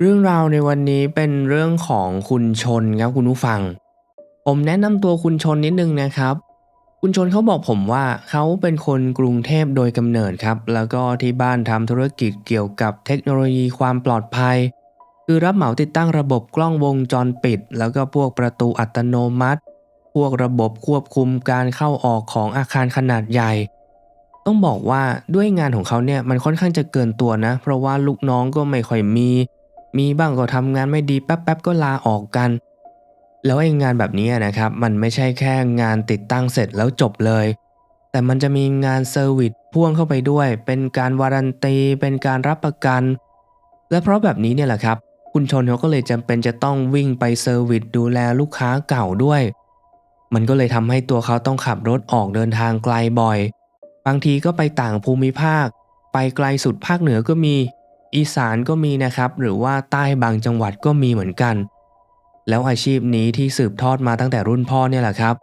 เรื่องราวในวันนี้เป็นเรื่องของคุณชนครับคุณผู้ฟัง ผมแนะนำตัวคุณชนนิดนึงนะครับ คุณชนเขาบอกผมว่าเขาเป็นคนกรุงเทพโดยกำเนิดครับ แล้วก็ที่บ้านทำธุรกิจเกี่ยวกับเทคโนโลยีความปลอดภัย คือรับเหมาติดตั้งระบบกล้องวงจรปิด แล้วก็พวกประตูอัตโนมัติ พวกระบบควบคุมการเข้าออกของอาคารขนาดใหญ่ต้องบอกว่าด้วยงานของเขาเนี่ยมันค่อนข้างจะเกินตัวนะ เพราะว่าลูกน้องก็ไม่ค่อยมี มีบ้างก็ทำงานไม่ดีแป๊บๆก็ลาออกกัน แล้วไอ้งานแบบนี้นะครับ มันไม่ใช่แค่งานติดตั้งเสร็จแล้วจบเลย แต่มันจะมีงานเซอร์วิสพ่วงเข้าไปด้วย เป็นการวารันตี เป็นการรับประกัน และเพราะแบบนี้เนี่ยแหละครับ คุณชนเขาก็เลยจำเป็นจะต้องวิ่งไปเซอร์วิสดูแลลูกค้าเก่าด้วย มันก็เลยทำให้ตัวเขาต้องขับรถออกเดินทางไกลบ่อย บางทีก็ไปต่างภูมิภาค ไปไกลสุดภาคเหนือก็มี อีสานก็มีนะครับ หรือว่าใต้บางจังหวัดก็มีเหมือนกัน แล้วอาชีพนี้ที่สืบทอดมาตั้งแต่รุ่นพ่อเนี่ยแหละครับ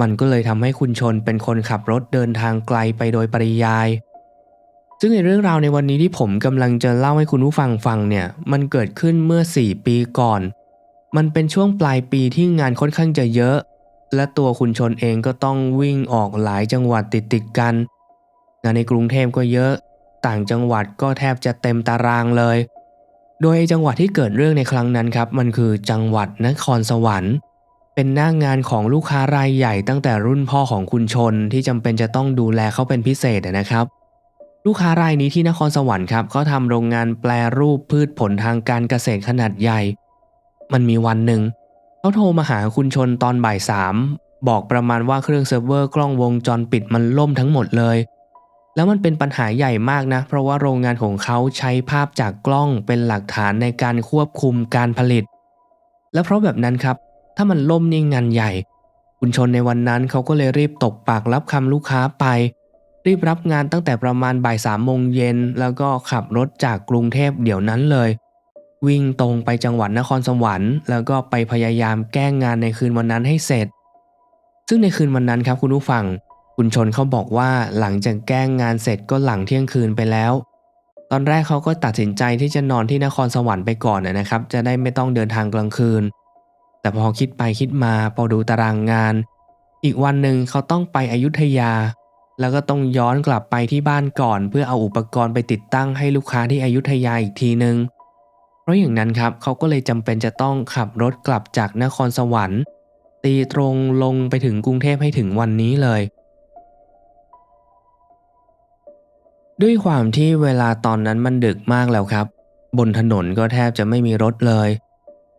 มันก็เลยทำให้คุณชนเป็นคนขับรถเดินทางไกลไปโดยปริยาย ซึ่งในเรื่องราวในวันนี้ที่ผมกำลังจะเล่าให้คุณผู้ฟังฟังเนี่ยมันเกิดขึ้นเมื่อ 4 ปีก่อน มันเป็นช่วงปลายปีที่งานค่อนข้างจะเยอะ และตัวคุณชนเองก็ต้องวิ่งออกหลายจังหวัดติดติดกัน งานในกรุงเทพก็เยอะ ต่างจังหวัดก็แทบจะเต็มตารางเลย โดยจังหวัดที่เกิดเรื่องในครั้งนั้นครับ มันคือจังหวัดนครสวรรค์ เป็นหน้างานของลูกค้ารายใหญ่ตั้งแต่รุ่นพ่อของคุณชนที่จำเป็นจะต้องดูแลเขาเป็นพิเศษนะครับ ลูกค้ารายนี้ที่นครสวรรค์ครับเขาทำโรงงานแปลรูปพืชผลทางการเกษตรขนาดใหญ่ มันมีวันหนึ่งเขาโทรมาหาคุณชนตอนบ่ายสามบอกประมาณว่าเครื่องเซิร์ฟเวอร์กล้องวงจรปิดมันล่มทั้งหมดเลย แล้วมันเป็นปัญหาใหญ่มากนะ เพราะว่าโรงงานของเขาใช้ภาพจากกล้องเป็นหลักฐานในการควบคุมการผลิต และเพราะแบบนั้นครับ ถ้ามันล่มนี่งานใหญ่ คุณชนในวันนั้นเขาก็เลยรีบตกปากรับคำลูกค้าไป รีบรับงานตั้งแต่ประมาณบ่ายสามโมงเย็นแล้วก็ขับรถจากกรุงเทพเดี๋ยวนั้นเลย วิ่งตรงไปจังหวัดนครสวรรค์ แล้วก็ไปพยายามแก้งงานในคืนวันนั้นให้เสร็จ ซึ่งในคืนวันนั้นครับคุณผู้ฟัง คุณชนเขาบอกว่าหลังจากแกล้งงานเสร็จก็หลังเที่ยงคืนไปแล้ว ตอนแรกเขาก็ตัดสินใจที่จะนอนที่นครสวรรค์ไปก่อนนะครับ จะได้ไม่ต้องเดินทางกลางคืน แต่พอคิดไปคิดมาพอดูตารางงาน อีกวันหนึ่งเขาต้องไปอยุธยา แล้วก็ต้องย้อนกลับไปที่บ้านก่อน เพื่อเอาอุปกรณ์ไปติดตั้งให้ลูกค้าที่อยุธยาอีกทีนึง เพราะอย่างนั้นครับเขาก็เลยจำเป็นจะต้องขับรถกลับจากนครสวรรค์ ตีตรงลงไปถึงกรุงเทพให้ถึงวันนี้เลย ด้วยความที่เวลาตอนนั้นมันดึกมากแล้วครับ บนถนนก็แทบจะไม่มีรถเลย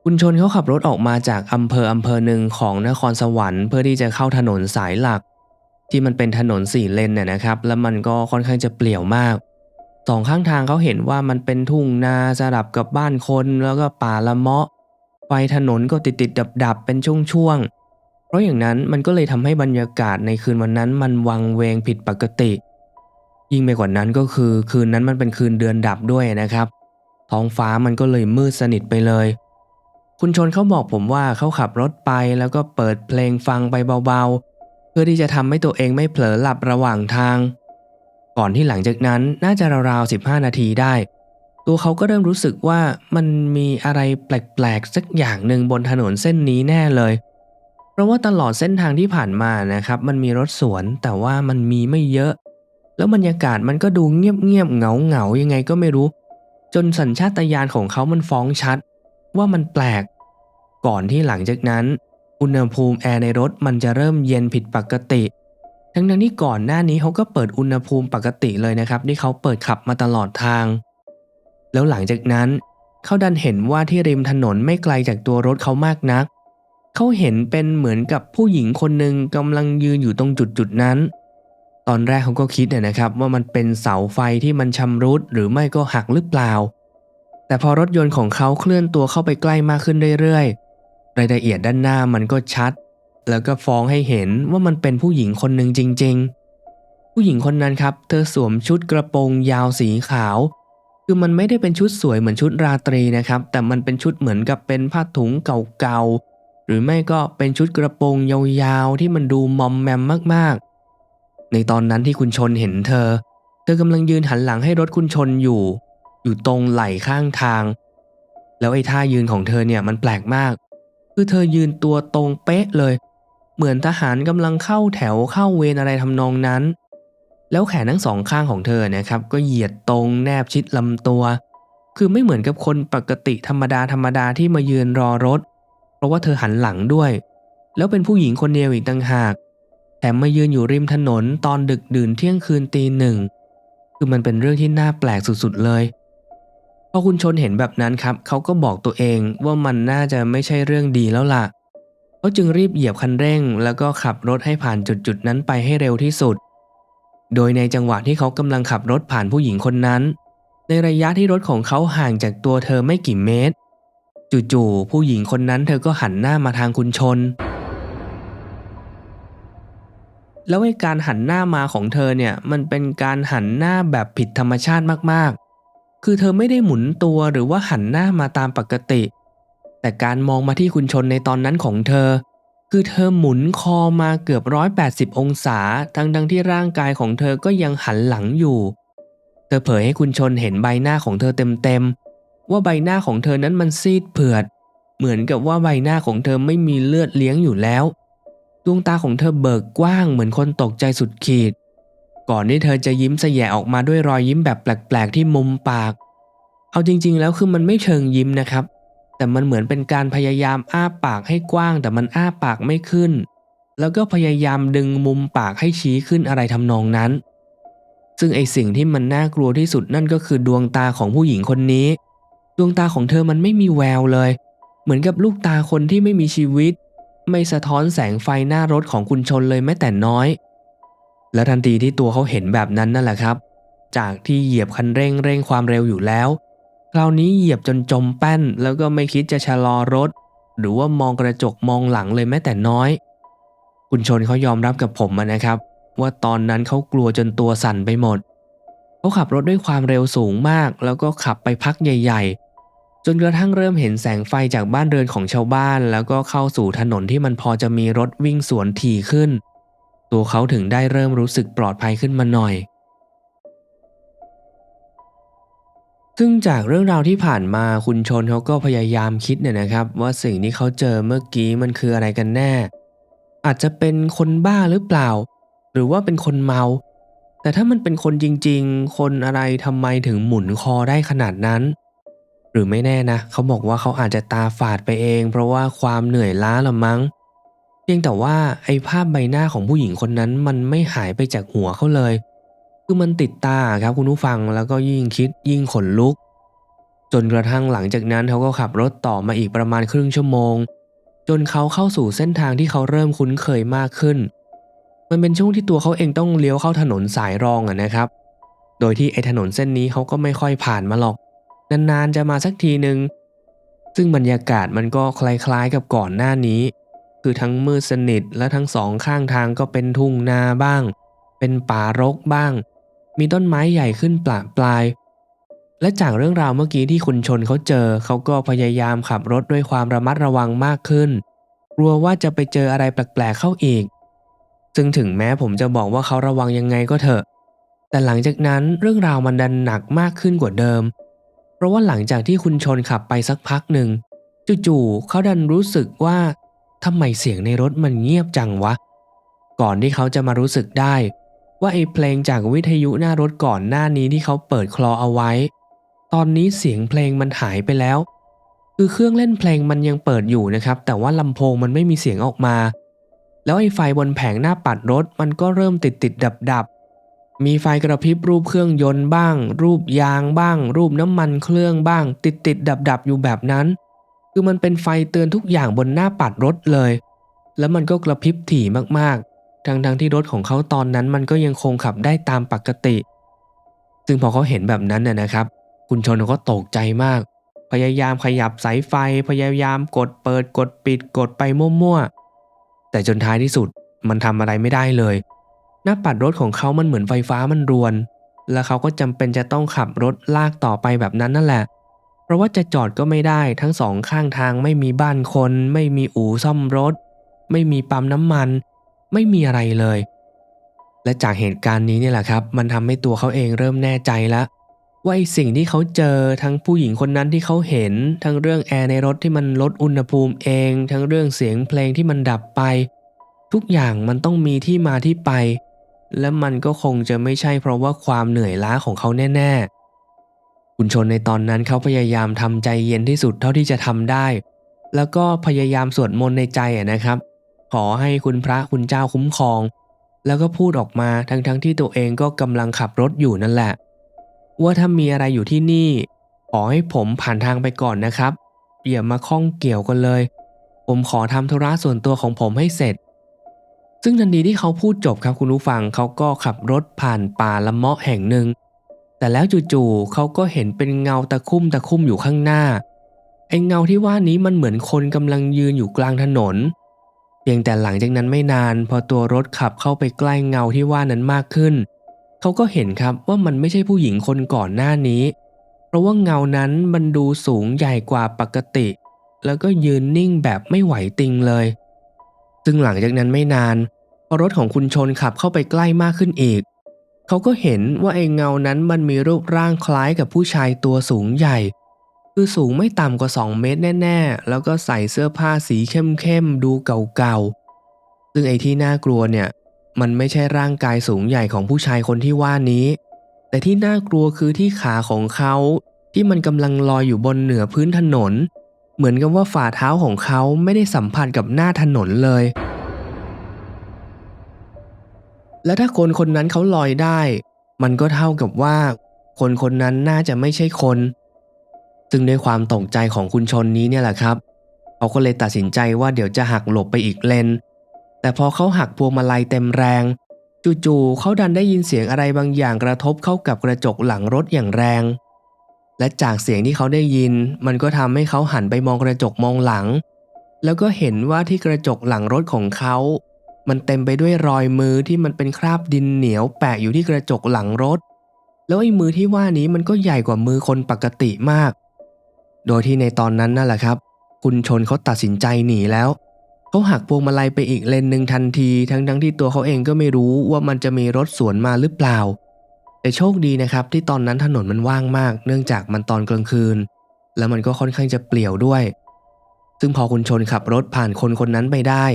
คุณชนเขาขับรถออกมาจากอำเภออำเภอหนึ่งของนครสวรรค์เพื่อที่จะเข้าถนนสายหลัก ที่มันเป็นถนนสี่เลนเนี่ยนะครับ แล้วมันก็ค่อนข้างจะเปลี่ยวมากสองข้างทางเขาเห็นว่ามันเป็นทุ่งนาสลับกับบ้านคนแล้วก็ป่าละเมาะไฟถนนก็ติดติดดับดับเป็นช่วงๆเพราะอย่างนั้นมันก็เลยทำให้บรรยากาศในคืนวันนั้นมันวังเวงผิดปกติ ยิ่งไปกว่านั้นก็คือคืนนั้นมันเป็นคืนเดือนดับด้วยนะครับ ท้องฟ้ามันก็เลยมืดสนิทไปเลย คุณชนเขาบอกผมว่าเขาขับรถไปแล้วก็เปิดเพลงฟังไปเบาๆ เพื่อที่จะทำให้ตัวเองไม่เผลอหลับระหว่างทาง ก่อนที่หลังจากนั้นน่าจะราวๆ15 นาทีได้ ตัวเขาก็เริ่มรู้สึกว่ามันมีอะไรแปลกๆสักอย่างหนึ่งบนถนนเส้นนี้แน่เลยเพราะว่าตลอดเส้นทางที่ผ่านมานะครับ มันมีรถสวนแต่ว่ามันมีไม่เยอะ แล้วบรรยากาศมันก็ดูเงียบๆเหงาๆยังไงก็ไม่รู้ จนสัญชาตญาณของเขามันฟ้องชัด ว่ามันแปลก ก่อนที่หลังจากนั้น อุณหภูมิแอร์ในรถมันจะเริ่มเย็นผิดปกติ ทั้งนั้นที่ก่อนหน้านี้เขาก็เปิดอุณหภูมิปกติเลยนะครับ ที่เขาเปิดขับมาตลอดทาง แล้วหลังจากนั้น เขาดันเห็นว่าที่ริมถนนไม่ไกลจากตัวรถเขามากนัก เขาเห็นเป็นเหมือนกับผู้หญิงคนหนึ่งกำลังยืนอยู่ตรงจุดจุดนั้น ตอนแรกเขาก็คิดนะนะครับว่ามันเป็นเสาไฟที่มันชำรุดหรือไม่ก็หักหรือเปล่า แต่พอรถยนต์ของเขาเคลื่อนตัวเข้าไปใกล้มากขึ้นเรื่อยๆ รายละเอียดด้านหน้ามันก็ชัด แล้วก็ฟ้องให้เห็นว่ามันเป็นผู้หญิงคนหนึ่งจริง ๆ ผู้หญิงคนนั้นครับ เธอสวมชุดกระโปรงยาวสีขาว คือมันไม่ได้เป็นชุดสวยเหมือนชุดราตรีนะครับ แต่มันเป็นชุดเหมือนกับเป็นผ้าถุงเก่าๆหรือไม่ก็เป็นชุดกระโปรงยาวๆที่มันดูมอมแมมมากๆ ในตอนนั้นที่คุณชนเห็นเธอ เธอกำลังยืนหันหลังให้รถคุณชนอยู่ อยู่ตรงไหล่ข้างทาง แล้วไอ้ท่ายืนของเธอเนี่ยมันแปลกมาก คือเธอยืนตัวตรงเป๊ะเลย เหมือนทหารกำลังเข้าแถวเข้าเวรอะไรทำนองนั้น แล้วแขนทั้งสองข้างของเธอนะครับ ก็เหยียดตรงแนบชิดลำตัว คือไม่เหมือนกับคนปกติธรรมดาธรรมดาที่มายืนรอรถ เพราะว่าเธอหันหลังด้วย แล้วเป็นผู้หญิงคนเดียวอีกต่างหาก ถมมายืนอยู่ริมถนนตอนดึกดื่นเที่ยงคืนตีหนึ่ง คือมันเป็นเรื่องที่น่าแปลกสุดๆเลยพอคุณชนเห็นแบบนั้นครับเขาก็บอกตัวเองว่ามันน่าจะไม่ใช่เรื่องดีแล้วล่ะเขาจึงรีบเหยียบคันเร่ง แล้วก็ขับรถให้ผ่านจุดๆนั้นไปให้เร็วที่สุด โดยในจังหวะที่เขากำลังขับรถผ่านผู้หญิงคนนั้น ในระยะที่รถของเขาห่างจากตัวเธอไม่กี่เมตร จู่ๆผู้หญิงคนนั้นเธอก็หันหน้ามาทางคุณชน แล้วไอ้การหันหน้ามาของเธอเนี่ยมันเป็นการหันหน้าแบบผิดธรรมชาติมากๆ คือเธอไม่ได้หมุนตัวหรือว่าหันหน้ามาตามปกติ แต่การมองมาที่คุณชนในตอนนั้นของเธอ คือเธอหมุนคอมาเกือบ 180 องศา ทั้งทั้งๆที่ร่างกายของเธอก็ยังหันหลังอยู่ เธอเผยให้คุณชนเห็นใบหน้าของเธอเต็มๆ ว่าใบหน้าของเธอนั้นมันซีดเผือด เหมือนกับว่าใบหน้าของเธอไม่มีเลือดเลี้ยงอยู่แล้ว ดวงตาของเธอเบิกกว้างเหมือนคนตกใจสุดขีด ก่อนที่เธอจะยิ้มแสยะออกมาด้วยรอยยิ้มแบบแปลกๆ ที่มุมปาก เอาจริง ๆ แล้วคือมันไม่เชิงยิ้มนะครับ แต่มันเหมือนเป็นการพยายามอ้าปากให้กว้าง แต่มันอ้าปากไม่ขึ้น แล้วก็พยายามดึงมุมปากให้ชี้ขึ้นอะไรทำนองนั้น ซึ่งไอสิ่งที่มันน่ากลัวที่สุดนั่นก็คือดวงตาของผู้หญิงคนนี้ ดวงตาของเธอมันไม่มีแววเลย เหมือนกับลูกตาคนที่ไม่มีชีวิต ไม่สะท้อนแสงไฟหน้ารถของคุณชนเลยแม้แต่น้อย และทันทีที่ตัวเขาเห็นแบบนั้นนั่นแหละครับ จากที่เหยียบคันเร่งเร่งความเร็วอยู่แล้ว คราวนี้เหยียบจนจมแป้น แล้วก็ไม่คิดจะชะลอรถ หรือว่ามองกระจกมองหลังเลยแม้แต่น้อย คุณชนเขายอมรับกับผมนะครับ ว่าตอนนั้นเขากลัวจนตัวสั่นไปหมดเขาขับรถด้วยความเร็วสูงมาก แล้วก็ขับไปพักใหญ่ ๆ จนกระทั่งเริ่มเห็นแสงไฟจากบ้านเรือนของชาวบ้าน แล้วก็เข้าสู่ถนนที่มันพอจะมีรถวิ่งสวนถี่ขึ้น ตัวเขาถึงได้เริ่มรู้สึกปลอดภัยขึ้นมาหน่อย ซึ่งจากเรื่องราวที่ผ่านมาคุณชนเขาก็พยายามคิดเนี่ยนะครับ ว่าสิ่งที่เขาเจอเมื่อกี้มันคืออะไรกันแน่ อาจจะเป็นคนบ้าหรือเปล่า หรือว่าเป็นคนเมา แต่ถ้ามันเป็นคนจริง ๆ คนอะไรทำไมถึงหมุนคอได้ขนาดนั้น หรือไม่แน่นะเขาบอกว่าเขาอาจจะตาฝาดไปเอง เพราะว่าความเหนื่อยล้าละมั้ง เพียงแต่ว่าไอ้ภาพใบหน้าของผู้หญิงคนนั้นมันไม่หายไปจากหัวเขาเลย คือมันติดตาครับคุณผู้ฟังแล้วก็ยิ่งคิดยิ่งขนลุก จนกระทั่งหลังจากนั้นเขาก็ขับรถต่อมาอีกประมาณครึ่งชั่วโมง จนเขาเข้าสู่เส้นทางที่เขาเริ่มคุ้นเคยมากขึ้น มันเป็นช่วงที่ตัวเขาเองต้องเลี้ยวเข้าถนนสายรองอะนะครับ โดยที่ไอ้ถนนเส้นนี้เขาก็ไม่ค่อยผ่านมาหรอก นานๆจะมาสักทีหนึ่งซึ่งบรรยากาศมันก็คล้ายๆกับก่อนหน้านี้ คือทั้งมืดสนิทและทั้งสองข้างทางก็เป็นทุ่งนาบ้าง เป็นป่ารกบ้าง มีต้นไม้ใหญ่ขึ้นปละปลาย และจากเรื่องราวเมื่อกี้ที่คุณชนเขาเจอ เขาก็พยายามขับรถด้วยความระมัดระวังมากขึ้น กลัวว่าจะไปเจออะไรแปลกๆเข้าอีก ซึ่งถึงแม้ผมจะบอกว่าเขาระวังยังไงก็เถอะ แต่หลังจากนั้นเรื่องราวมันดันหนักมากขึ้นกว่าเดิม เพราะว่าหลังจากที่คุณชนขับไปสักพักหนึ่งจู่ๆเขาดันรู้สึกว่าทำไมเสียงในรถมันเงียบจังวะ ก่อนที่เขาจะมารู้สึกได้ ว่าไอ้เพลงจากวิทยุหน้ารถก่อนหน้านี้ที่เขาเปิดคลอเอาไว้ ตอนนี้เสียงเพลงมันหายไปแล้ว คือเครื่องเล่นเพลงมันยังเปิดอยู่นะครับ แต่ว่าลำโพงมันไม่มีเสียงออกมา แล้วไอ้ไฟบนแผงหน้าปัดรถมันก็เริ่มติดติดดับดับ มีไฟกระพริบรูปเครื่องยนต์บ้าง รูปยางบ้าง รูปน้ำมันเครื่องบ้าง ติดติดดับดับอยู่แบบนั้น คือมันเป็นไฟเตือนทุกอย่างบนหน้าปัดรถเลย แล้วมันก็กระพริบถี่มากๆ ทั้งๆที่รถของเขาตอนนั้นมันก็ยังคงขับได้ตามปกติ ซึ่งพอเขาเห็นแบบนั้นน่ะนะครับ คุณชนก็ตกใจมาก พยายามขยับสายไฟ พยายามกดเปิดกดปิดกดไปมั่วๆแต่จนท้ายที่สุดมันทำอะไรไม่ได้เลย หน้าปัดรถของเขามันเหมือนไฟฟ้ามันรวน แล้วเขาก็จำเป็นจะต้องขับรถลากต่อไปแบบนั้นนั่นแหละ เพราะว่าจะจอดก็ไม่ได้ทั้งสองข้างทางไม่มีบ้านคน ไม่มีอู่ซ่อมรถ ไม่มีปั๊มน้ำมัน ไม่มีอะไรเลย และจากเหตุการณ์นี้เนี่ยแหละครับ มันทำให้ตัวเขาเองเริ่มแน่ใจแล้วว่าไอสิ่งที่เขาเจอทั้งผู้หญิงคนนั้นที่เขาเห็น ทั้งเรื่องแอร์ในรถที่มันลดอุณหภูมิเอง ทั้งเรื่องเสียงเพลงที่มันดับไป ทุกอย่างมันต้องมีที่มาที่ไป และมันก็คงจะไม่ใช่เพราะว่าความเหนื่อยล้าของเขาแน่ๆ คุณชนในตอนนั้นเขาพยายามทำใจเย็นที่สุดเท่าที่จะทำได้ แล้วก็พยายามสวดมนต์ในใจนะครับ ขอให้คุณพระคุณเจ้าคุ้มครอง แล้วก็พูดออกมาทั้งๆที่ตัวเองก็กำลังขับรถอยู่นั่นแหละ ว่าถ้ามีอะไรอยู่ที่นี่ ขอให้ผมผ่านทางไปก่อนนะครับอย่ามาข้องเกี่ยวกันเลย ผมขอทำธุระส่วนตัวของผมให้เสร็จ ซึ่งทันทีที่เขาพูดจบครับคุณผู้ฟังเขาก็ขับรถผ่านป่าละเมาะแห่งหนึ่ง แต่แล้วจู่ๆเขาก็เห็นเป็นเงาตะคุ่มตะคุ่มอยู่ข้างหน้าไอ้เงาที่ว่านี้มันเหมือนคนกำลังยืนอยู่กลางถนน เพียงแต่หลังจากนั้นไม่นาน พอตัวรถขับเข้าไปใกล้เงาที่ว่านั้นมากขึ้น เขาก็เห็นครับว่ามันไม่ใช่ผู้หญิงคนก่อนหน้านี้ เพราะว่าเงานั้นมันดูสูงใหญ่กว่าปกติ แล้วก็ยืนนิ่งแบบไม่ไหวติงเลย ซึ่งหลังจากนั้นไม่นาน พอรถของคุณชนขับเข้าไปใกล้มากขึ้นอีก เขาก็เห็นว่าไอ้เงานั้นมันมีรูปร่างคล้ายกับผู้ชายตัวสูงใหญ่ คือสูงไม่ต่ำกว่า 2 เมตรแน่ ๆ แล้วก็ใส่เสื้อผ้าสีเข้มๆดูเก่าๆ ซึ่งไอ้ที่น่ากลัวเนี่ย มันไม่ใช่ร่างกายสูงใหญ่ของผู้ชายคนที่ว่านี้ แต่ที่น่ากลัวคือที่ขาของเขาที่มันกำลังลอยอยู่บนเหนือพื้นถนน เหมือนกับว่าฝ่าเท้าของเขาไม่ได้สัมผัสกับหน้าถนนเลย และถ้าคนคนนั้นเขาลอยได้ มันก็เท่ากับว่า คนคนนั้นน่าจะไม่ใช่คน ซึ่งด้วยความตกใจของคุณชนนี้เนี่ยแหละครับเขาก็เลยตัดสินใจว่าเดี๋ยวจะหักหลบไปอีกเลน แต่พอเขาหักพวงมาลัยเต็มแรง จู่ๆเขาดันได้ยินเสียงอะไรบางอย่างกระทบเข้ากับกระจกหลังรถอย่างแรง และจากเสียงที่เขาได้ยิน มันก็ทำให้เขาหันไปมองกระจกมองหลัง แล้วก็เห็นว่าที่กระจกหลังรถของเขา มันเต็มไปด้วยรอยมือที่มันเป็นคราบดินเหนียวแปะอยู่ที่กระจกหลังรถ แล้วไอ้มือที่ว่านี้มันก็ใหญ่กว่ามือคนปกติมาก โดยที่ในตอนนั้นนั่นแหละครับ คุณชนเขาตัดสินใจหนีแล้วเขาหักพวงมาลัยไปอีกเลนหนึ่งทันที ทั้งทั้งที่ตัวเขาเองก็ไม่รู้ว่ามันจะมีรถสวนมาหรือเปล่า แต่โชคดีนะครับที่ตอนนั้นถนนมันว่างมาก เนื่องจากมันตอนกลางคืน แล้วมันก็ค่อนข้างจะเปลี่ยวด้วย ซึ่งพอคุณชนขับรถผ่านคนคนนั้นไปได้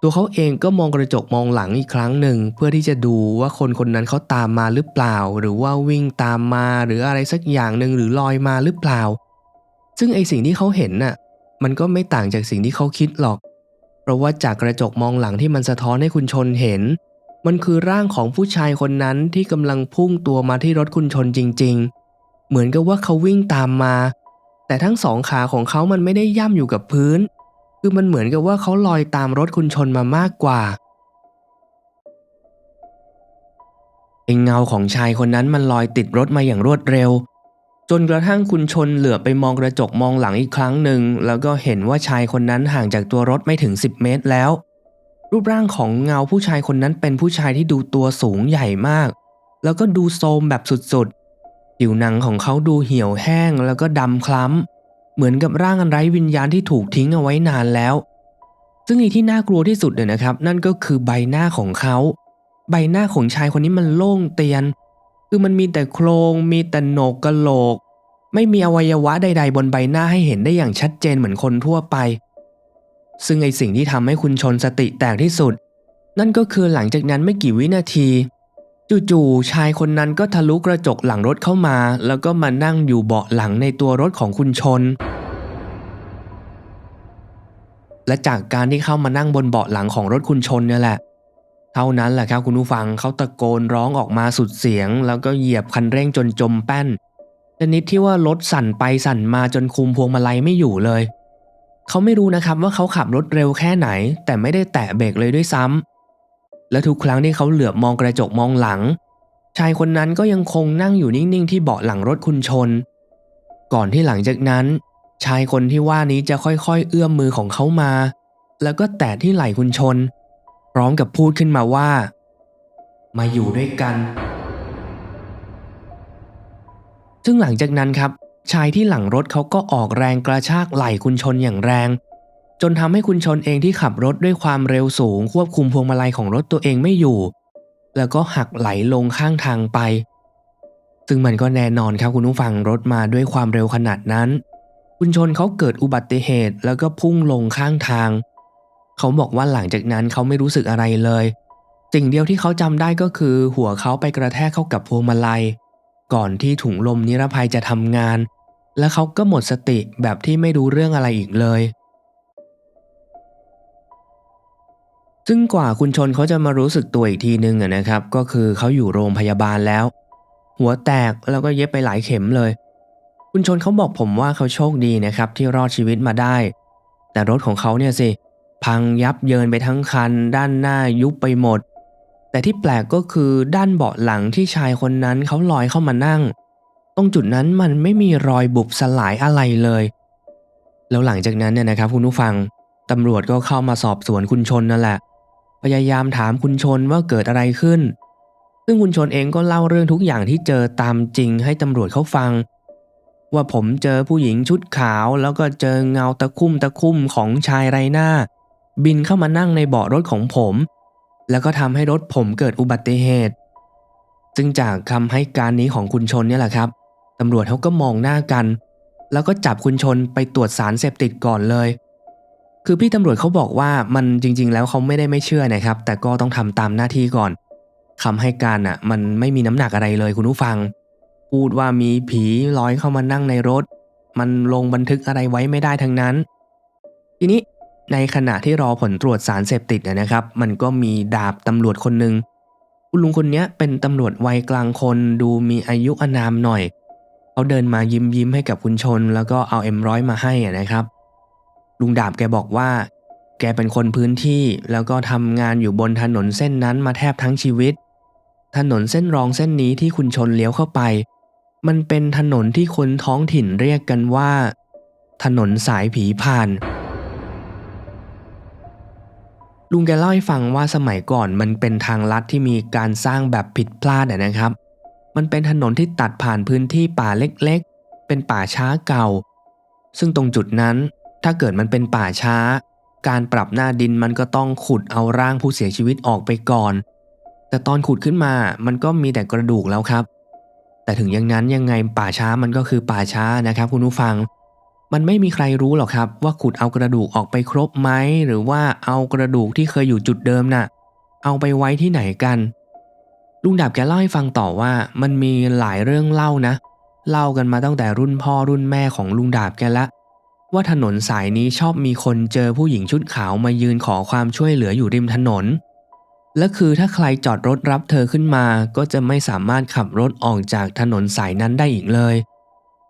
ตัวเขาเองก็มองกระจกมองหลังอีกครั้งหนึ่ง เพื่อที่จะดูว่าคนคนนั้นเขาตามมาหรือเปล่า หรือว่าวิ่งตามมาหรืออะไรสักอย่างหนึ่งหรือลอยมาหรือเปล่า ซึ่งไอสิ่งที่เขาเห็นน่ะมันก็ไม่ต่างจากสิ่งที่เขาคิดหรอก เพราะว่าจากกระจกมองหลังที่มันสะท้อนให้คุณชนเห็น มันคือร่างของผู้ชายคนนั้นที่กำลังพุ่งตัวมาที่รถคุณชนจริง ๆ เหมือนกับว่าเขาวิ่งตามมา แต่ทั้งสองขาของเขามันไม่ได้ย่ำอยู่กับพื้น คือมันเหมือนกับว่าเขาลอยตามรถคุณชนมามากกว่าไอเงาของชายคนนั้นมันลอยติดรถมาอย่างรวดเร็ว จนกระทั่งคุณชนเหลือไปมองกระจกมองหลังอีกครั้งหนึ่งแล้วก็เห็นว่าชายคนนั้นห่างจากตัวรถไม่ถึง 10 เมตรแล้ว รูปร่างของเงาผู้ชายคนนั้นเป็นผู้ชายที่ดูตัวสูงใหญ่มาก แล้วก็ดูโทรมแบบสุดๆ ผิวหนังของเขาดูเหี่ยวแห้งแล้วก็ดำคล้ำ เหมือนกับร่างอันไร้วิญญาณที่ถูกทิ้งเอาไว้นานแล้ว ซึ่งอีที่น่ากลัวที่สุดเนี่ยนะครับ นั่นก็คือใบหน้าของเขา ใบหน้าของชายคนนี้มันโล่งเตียน คือมันมีแต่โครงมีแต่โหนกกะโหลก ไม่มีอวัยวะใด ๆ บนใบหน้าให้เห็นได้อย่างชัดเจนเหมือนคนทั่วไป ซึ่งไอสิ่งที่ทำให้คุณชนสติแตกที่สุด นั่นก็คือหลังจากนั้นไม่กี่วินาที จู่ๆชายคนนั้นก็ทะลุกระจกหลังรถเข้ามา แล้วก็มานั่งอยู่เบาะหลังในตัวรถของคุณชน และจากการที่เข้ามานั่งบนเบาะหลังของรถคุณชนเนี่ยแหละเท่านั้นแหละครับคุณผู้ฟังเขาตะโกนร้องออกมาสุดเสียง แล้วก็เหยียบคันเร่งจนจมแป้นชนิดที่ว่ารถสั่นไปสั่นมาจนคุมพวงมาลัยไม่อยู่เลย เขาไม่รู้นะครับว่าเขาขับรถเร็วแค่ไหน แต่ไม่ได้แตะเบรกเลยด้วยซ้ำและทุกครั้งที่เขาเหลือบมองกระจกมองหลัง ชายคนนั้นก็ยังคงนั่งอยู่นิ่งๆที่เบาะหลังรถคุณชน ก่อนที่หลังจากนั้น ชายคนที่ว่านี้จะค่อยๆ เอื้อมมือของเขามา แล้วก็แตะที่ไหล่คุณชน พร้อมกับพูดขึ้นมาว่า มาอยู่ด้วยกัน ซึ่งหลังจากนั้นครับ ชายที่หลังรถเขาก็ออกแรงกระชากไหล่คุณชนอย่างแรง จนทำให้คุณชนเองที่ขับรถด้วยความเร็วสูง ควบคุมพวงมาลัยของรถตัวเองไม่อยู่ แล้วก็หักไหลลงข้างทางไป ซึ่งมันก็แน่นอนครับคุณผู้ฟังรถมาด้วยความเร็วขนาดนั้น คุณชนเขาเกิดอุบัติเหตุแล้วก็พุ่งลงข้างทาง เขาบอกว่าหลังจากนั้นเขาไม่รู้สึกอะไรเลย สิ่งเดียวที่เขาจำได้ก็คือ หัวเขาไปกระแทกเข้ากับพวงมาลัย ก่อนที่ถุงลมนิรภัยจะทำงาน และเขาก็หมดสติแบบที่ไม่รู้เรื่องอะไรอีกเลย ซึ่งกว่าคุณชนเขาจะมารู้สึกตัวอีกทีนึงนะครับ ก็คือเขาอยู่โรงพยาบาลแล้ว หัวแตกแล้วก็เย็บไปหลายเข็มเลย คุณชนเขาบอกผมว่าเขาโชคดีนะครับที่รอดชีวิตมาได้ แต่รถของเขาเนี่ยสิ พังยับเยินไปทั้งคัน ด้านหน้ายุบไปหมด แต่ที่แปลกก็คือด้านเบาะหลังที่ชายคนนั้นเขาลอยเข้ามานั่ง ตรงจุดนั้นมันไม่มีรอยบุบสลายอะไรเลย แล้วหลังจากนั้นเนี่ยนะครับคุณผู้ฟังตำรวจก็เข้ามาสอบสวนคุณชนนั่นแหละ พยายามถามคุณชนว่าเกิดอะไรขึ้น ซึ่งคุณชนเองก็เล่าเรื่องทุกอย่างที่เจอตามจริงให้ตำรวจเขาฟัง ว่าผมเจอผู้หญิงชุดขาว แล้วก็เจอเงาตะคุ่มตะคุ่มของชายไรหน้า บินเข้ามานั่งในเบาะรถของผม แล้วก็ทำให้รถผมเกิดอุบัติเหตุ ซึ่งจากคำให้การนี้ของคุณชนเนี่ยแหละครับ ตำรวจเขาก็มองหน้ากัน แล้วก็จับคุณชนไปตรวจสารเสพติดก่อนเลย คือพี่ตำรวจเขาบอกว่ามันจริง ๆ แล้วเขาไม่ได้ไม่เชื่อนะครับ แต่ก็ต้องทำตามหน้าที่ก่อนคำให้การอะ มันไม่มีน้ำหนักอะไรเลยคุณผู้ฟัง พูดว่ามีผีลอยเข้ามานั่งในรถ มันลงบันทึกอะไรไว้ไม่ได้ทั้งนั้น ทีนี้ในขณะที่รอผลตรวจสารเสพติดเนี่ยนะครับ มันก็มีดาบตำรวจคนหนึ่งคุณลุงคนนี้เป็นตำรวจวัยกลางคนดูมีอายุอานามหน่อย เขาเดินมายิ้มยิ้มให้กับคุณชน แล้วก็เอาเอ็มร้อยมาให้อะนะครับ ลุงดาบแกบอกว่า แกเป็นคนพื้นที่แล้วก็ทำงานอยู่บนถนนเส้นนั้นมาแทบทั้งชีวิต ถนนเส้นรองเส้นนี้ที่คุณชนเลี้ยวเข้าไป มันเป็นถนนที่คนท้องถิ่นเรียกกันว่า ถนนสายผีผ่านลุงแกเล่าให้ฟังว่าสมัยก่อนมันเป็นทางลัดที่มีการสร้างแบบผิดพลาดนะครับ มันเป็นถนนที่ตัดผ่านพื้นที่ป่าเล็กๆ เป็นป่าช้าเก่า ซึ่งตรงจุดนั้นถ้าเกิดมันเป็นป่าช้า การปรับหน้าดินมันก็ต้องขุดเอาร่างผู้เสียชีวิตออกไปก่อน แต่ตอนขุดขึ้นมามันก็มีแต่กระดูกแล้วครับ แต่ถึงอย่างนั้นยังไงป่าช้ามันก็คือป่าช้านะครับ คุณผู้ฟัง มันไม่มีใครรู้หรอกครับ ว่าขุดเอากระดูกออกไปครบไหมหรือว่าเอากระดูกที่เคยอยู่จุดเดิมน่ะเอาไปไว้ที่ไหนกัน ลุงดาบแกเล่าให้ฟังต่อว่ามันมีหลายเรื่องเล่านะ เล่ากันมาตั้งแต่รุ่นพ่อรุ่นแม่ของลุงดาบแกละ ว่าถนนสายนี้ชอบมีคนเจอผู้หญิงชุดขาวมายืนขอความช่วยเหลืออยู่ริมถนน และคือถ้าใครจอดรถรับเธอขึ้นมา ก็จะไม่สามารถขับรถออกจากถนนสายนั้นได้อีกเลย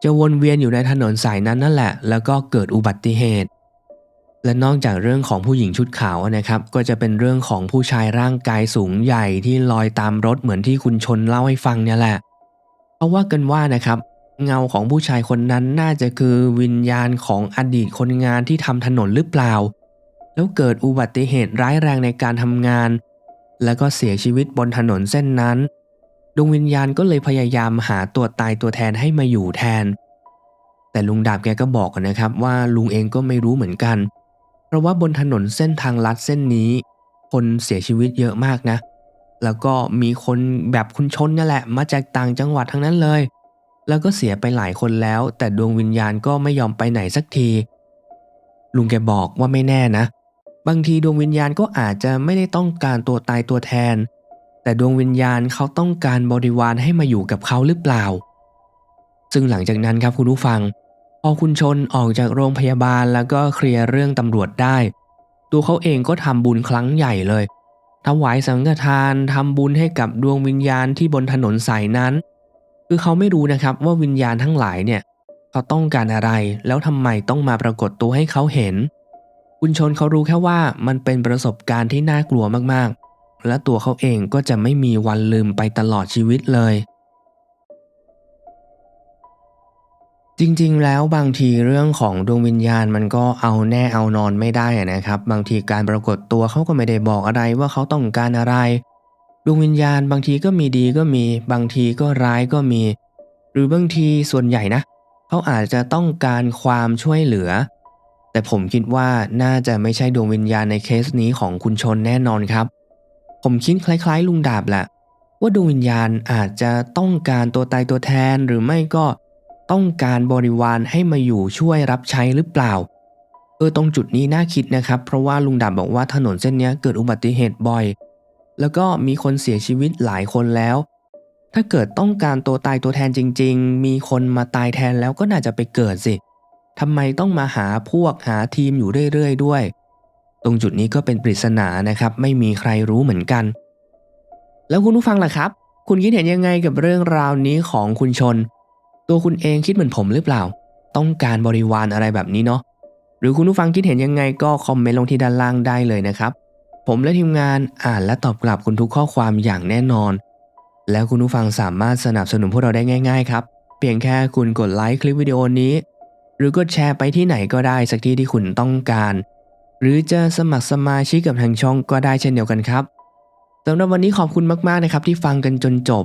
จะวนเวียนอยู่ในถนนสายนั้นนั่นแหละ แล้วก็เกิดอุบัติเหตุ และนอกจากเรื่องของผู้หญิงชุดขาวนะครับ ก็จะเป็นเรื่องของผู้ชายร่างกายสูงใหญ่ที่ลอยตามรถเหมือนที่คุณชนเล่าให้ฟังเนี่ยแหละเพราะว่ากันว่านะครับ เงาของผู้ชายคนนั้นน่าจะคือวิญญาณของอดีตคนงานที่ทำถนนหรือเปล่า แล้วเกิดอุบัติเหตุร้ายแรงในการทำงาน แล้วก็เสียชีวิตบนถนนเส้นนั้นดวงวิญญาณก็เลยพยายามหาตัวตายตัวแทนให้มาอยู่แทน แต่ลุงดาบแกก็บอกนะครับว่าลุงเองก็ไม่รู้เหมือนกันเราะว่าบนถนนเส้นทางลัดเส้นนี้ คนเสียชีวิตเยอะมากนะ แล้วก็มีคนแบบคุณชนนี่แหละ มาจากต่างจังหวัดทั้งนั้นเลย แล้วก็เสียไปหลายคนแล้ว แต่ดวงวิญญาณก็ไม่ยอมไปไหนสักที ลุงแกบอกว่าไม่แน่นะ บางทีดวงวิญญาณก็อาจจะไม่ได้ต้องการตัวตายตัวแทน แต่ดวงวิญญาณเขาต้องการบริวารให้มาอยู่กับเขาหรือเปล่า ซึ่งหลังจากนั้นครับคุณผู้ฟัง พอคุณชนออกจากโรงพยาบาลแล้วก็เคลียร์เรื่องตำรวจได้ ตัวเขาเองก็ทำบุญครั้งใหญ่เลยถวายสังฆทานทำบุญให้กับดวงวิญญาณที่บนถนนสายนั้น คือเขาไม่รู้นะครับว่าวิญญาณทั้งหลายเนี่ยเขาต้องการอะไร แล้วทำไมต้องมาปรากฏตัวให้เขาเห็น คุณชนเขารู้แค่ว่ามันเป็นประสบการณ์ที่น่ากลัวมากๆ และตัวเขาเองก็จะไม่มีวันลืมไปตลอดชีวิตเลย จริงๆ แล้วบางทีเรื่องของดวงวิญญาณมันก็เอาแน่เอานอนไม่ได้อะนะครับ บางทีการปรากฏตัวเขาก็ไม่ได้บอกอะไรว่าเขาต้องการอะไร ดวงวิญญาณบางทีก็มีดีก็มี บางทีก็ร้ายก็มี หรือบางทีส่วนใหญ่นะเขาอาจจะต้องการความช่วยเหลือ แต่ผมคิดว่าน่าจะไม่ใช่ดวงวิญญาณในเคสนี้ของคุณชนแน่นอนครับ ผมคิดคล้าย ๆ ลุงดาบแหละว่าดวงวิญญาณอาจจะต้องการตัวตายตัวแทนหรือไม่ก็ ต้องการบริวารให้มาอยู่ช่วยรับใช้หรือเปล่า เออตรงจุดนี้น่าคิดนะครับ เพราะว่าลุงดำบอกว่าถนนเส้นนี้เกิดอุบัติเหตุบ่อย แล้วก็มีคนเสียชีวิตหลายคนแล้ว ถ้าเกิดต้องการตัวตายตัวแทนจริง ๆ มีคนมาตายแทนแล้วก็น่าจะไปเกิดสิทำไมต้องมาหาพวกหาทีมอยู่เรื่อยๆด้วย ตรงจุดนี้ก็เป็นปริศนานะครับ ไม่มีใครรู้เหมือนกัน แล้วคุณผู้ฟังล่ะครับ คุณคิดเห็นยังไงกับเรื่องราวนี้ของคุณชน ตัวคุณเองคิดเหมือนผมหรือเปล่า ต้องการบริวารอะไรแบบนี้เนาะหรือคุณผู้ฟังคิดเห็นยังไงก็คอมเมนต์ลงที่ด้านล่างได้เลยนะครับ ผมและทีมงานอ่านและตอบกลับคุณทุกข้อความอย่างแน่นอน แล้วคุณผู้ฟังสามารถสนับสนุนพวกเราได้ง่าย ๆ ครับ เพียงแค่คุณกดไลค์คลิปวิดีโอนี้ หรือกดแชร์ไปที่ไหนก็ได้สักที่ที่คุณต้องการ หรือจะสมัครสมาชิกกับทางช่องก็ได้เช่นเดียวกันครับสำหรับวันนี้ขอบคุณมากๆนะครับที่ฟังกันจนจบ